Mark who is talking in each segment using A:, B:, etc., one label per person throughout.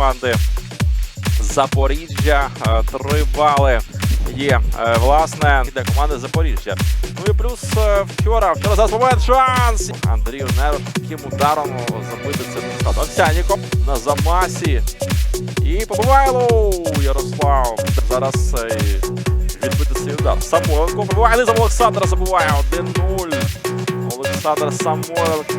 A: команди,
B: Запоріжжя. Е, Три бали є е, власне для команди Запоріжжя. Ну і плюс е, вчора, вчора зараз момент шанс. Андрію Неров таким ударом забити це. Овсяніков на замасі. І побивайло Ярослав. Зараз е, відбити цей удар. Самойленко пробиває низом Олександра забуває 1-0. Олександр Самойленко.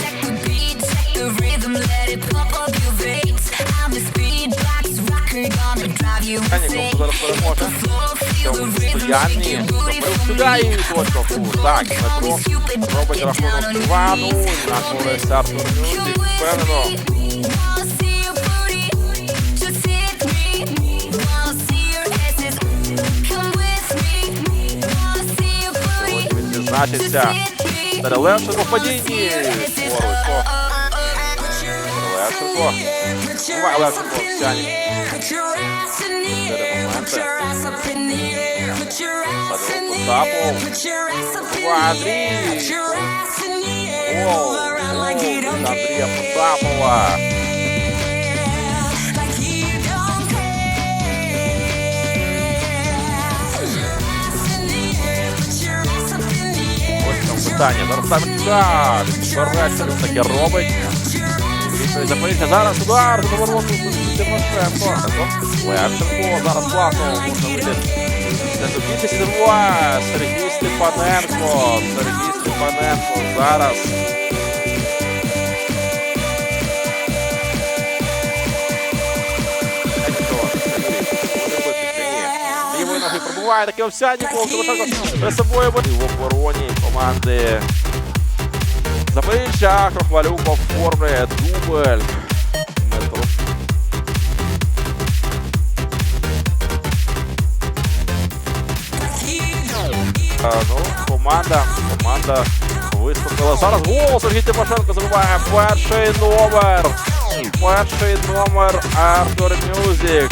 C: Check the beat, check the rhythm, let it pump up your veins. I'm a speed box rocker, gonna drive you
B: Механіков
C: insane.
B: зараз переможе.
C: Flow, feel the
B: цьому
C: rhythm, shake
B: стоянні.
C: your booty
B: Забив
C: for
B: сюди
C: me.
B: і точка фу. Так, Дмитро робить рахунок 2-0. На користь Артур Мюзик. Впевнено. Сьогодні він відзначиться.
C: just hit me.
B: Старелевченко в падінні. Поруч. Старелевченко. Буває Левченко. Овсянік. Чотири моменти. Садив Потапов. Буває Андрій. Гол. Гол від Андрія Потапова. Питання. Зараз там так. Таке робить. Запоріжжя. Зараз удар. За вороту Тимошенко. Левченко. Зараз класно. Можна вийти. Це до кінця забуває. Сергій Степаненко. Сергій Степаненко. Зараз. Пробуває таке Овсяніков. Перед собою буде в обороні команди Запоріжжя. Крохвалюк оформлює дубль. Ну, команда, команда виступила. Зараз гол Сергій Тимошенко забиває перший номер. Перший номер Артур Мюзик.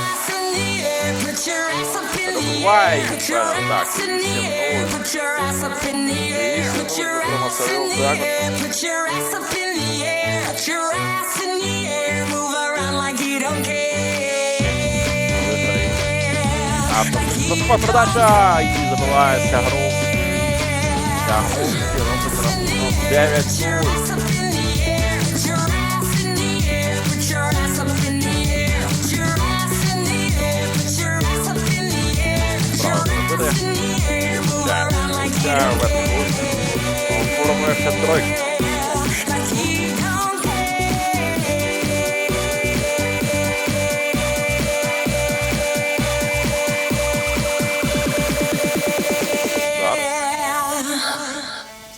B: номер варіантів. Левченко побиває. І відзначає Горел Ред, Кірет, Свят Савко. Дає зараз Овсянніку, пробачає. Добиває, так, 7-0. Промасовив, так. Наступна передача і забивається гру. Тягнув і робить рахунок 9-0. Правильно буде. Так, так, в этом Оформує хет-тройку.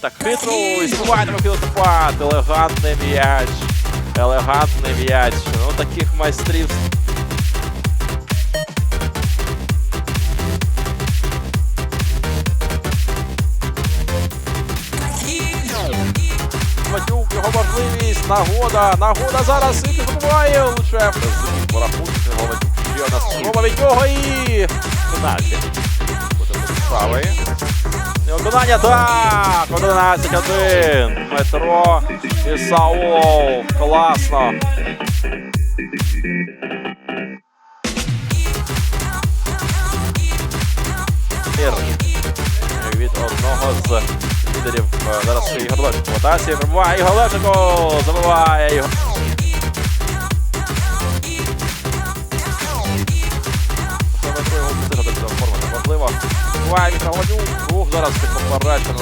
B: Так, хитро і збиває Елегантний м'яч. Елегантний м'яч. Ну, таких майстрів. Матюк, його можливість, нагода, нагода зараз і забуває лише по рахунку Говатюк. Одна спроба від нього і пенальті. Буде правий. Виконання так! 11-1. Метро і Саул. Класно. Ір. Від одного з лідерів е, зараз ще Ігор Левченко. В атаці пробиває Ігор Левченко. Забиває його. Саме другого оформити можливо. Буває зараз під поперечину.